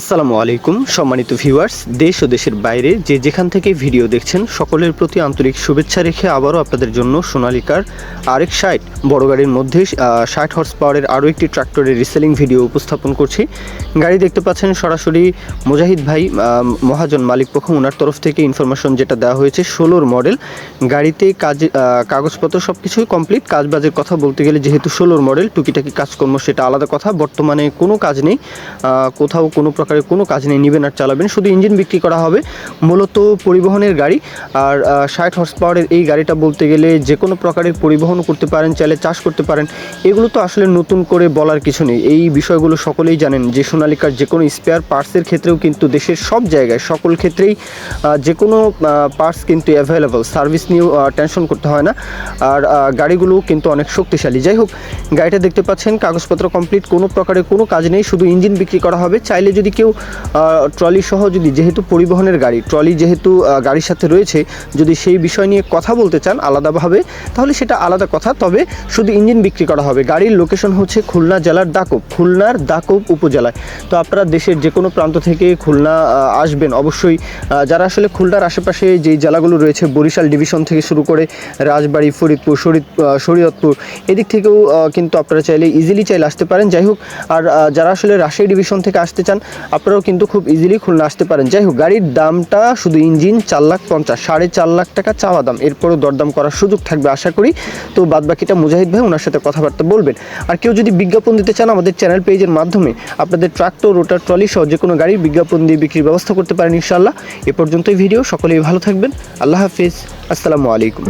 আসসালামু আলাইকুম, সম্মানিত ভিউয়ার্স, দেশ ও দেশের বাইরে যে যেখান থেকে ভিডিও দেখছেন, সকলের প্রতি আন্তরিক শুভেচ্ছা রেখে আবারও আপনাদের জন্য সোনালিকার আরেক ষাট, বড় গাড়ির মধ্যে ষাট হর্স পাওয়ারের আরও একটি ট্রাক্টরের রিসেলিং ভিডিও উপস্থাপন করছি। গাড়ি দেখতে পাচ্ছেন সরাসরি মুজাহিদ ভাই মহাজন মালিক পক্ষ ওনার তরফ থেকে ইনফরমেশন যেটা দেওয়া হয়েছে, ষোলোর মডেল গাড়িতে কাজ কাগজপত্র সব কিছুই কমপ্লিট কাজবাজের কথা বলতে গেলে যেহেতু ষোলোর মডেল টুকিটাকি কাজকর্ম সেটা আলাদা কথা, বর্তমানে কোনো কাজ নেই। কোথাও কোনো প্রকারের কোনো কাজ নেই, নেবেন আর চালাবেন। শুধু ইঞ্জিন বিক্রি করা হবে। মূলত পরিবহনের গাড়ি আর ষাট হর্স পাওয়ারের এই গাড়িটা বলতে গেলে যে কোনো প্রকারের পরিবহন করতে পারেন, চাইলে চাষ করতে পারেন। এগুলো তো আসলে নতুন করে বলার কিছু নেই। এই বিষয়গুলো সকলেই জানেন যে সোনালিকার যে কোনো স্পেয়ার পার্টসের ক্ষেত্রেও কিন্তু দেশের সব জায়গায়, সকল ক্ষেত্রেই যে কোনো পার্টস কিন্তু অ্যাভেলেবল সার্ভিস নিয়েও টেনশন করতে হয় না। আর গাড়িগুলো কিন্তু অনেক শক্তিশালী। যাই হোক, গাড়িটা দেখতে পাচ্ছেন, কাগজপত্র কমপ্লিট কোনো প্রকারের কোনো কাজ নেই। শুধু ইঞ্জিন বিক্রি করা হবে। চাইলে যদি কেউ ট্রলি সহ যদি যেহেতু পরিবহনের গাড়ি, ট্রলি যেহেতু গাড়ির সাথে রয়েছে, যদি সেই বিষয় নিয়ে কথা বলতে চান আলাদাভাবে, তাহলে সেটা আলাদা কথা। তবে শুধু ইঞ্জিন বিক্রি করা হবে। গাড়ির লোকেশন হচ্ছে খুলনা জেলার দাকব খুলনার দাকব উপজেলায়। তো আপনারা দেশের যে কোনো প্রান্ত থেকে খুলনা আসবেন। অবশ্যই যারা আসলে খুলনার আশেপাশে যে জেলাগুলো রয়েছে, বরিশাল ডিভিশন থেকে শুরু করে রাজবাড়ি, ফরিদপুর, শরীদ শরীয়তপুর, এদিক থেকেও কিন্তু আপনারা চাইলে ইজিলি চাইলে আসতে পারেন। যাই হোক, আর যারা আসলে রাজশাহী ডিভিশন থেকে আসতে চান আপনারাও কিন্তু খুব ইজিলি খুলনা আসতে পারেন। যাই হোক গাড়ির দামটা শুধু ইঞ্জিন চার লাখ পঞ্চাশ, সাড়ে চার লাখ টাকা চাওয়া দাম। এরপরও দরদাম করার সুযোগ থাকবে আশা করি। তো বাদ বাকিটা মুজাহিদ ভাই ওনার সাথে কথাবার্তা বলবেন। আর কেউ যদি বিজ্ঞাপন দিতে চান আমাদের চ্যানেল পেজের মাধ্যমে, আপনাদের ট্রাক্টর রোটার ট্রলি সহ যে কোনো গাড়ির বিজ্ঞাপন দিয়ে বিক্রির ব্যবস্থা করতে পারেন ইনশাল্লাহ এ পর্যন্তই ভিডিও সকলেই ভালো থাকবেন। আল্লাহ হাফিজ। আসসালামু আলাইকুম।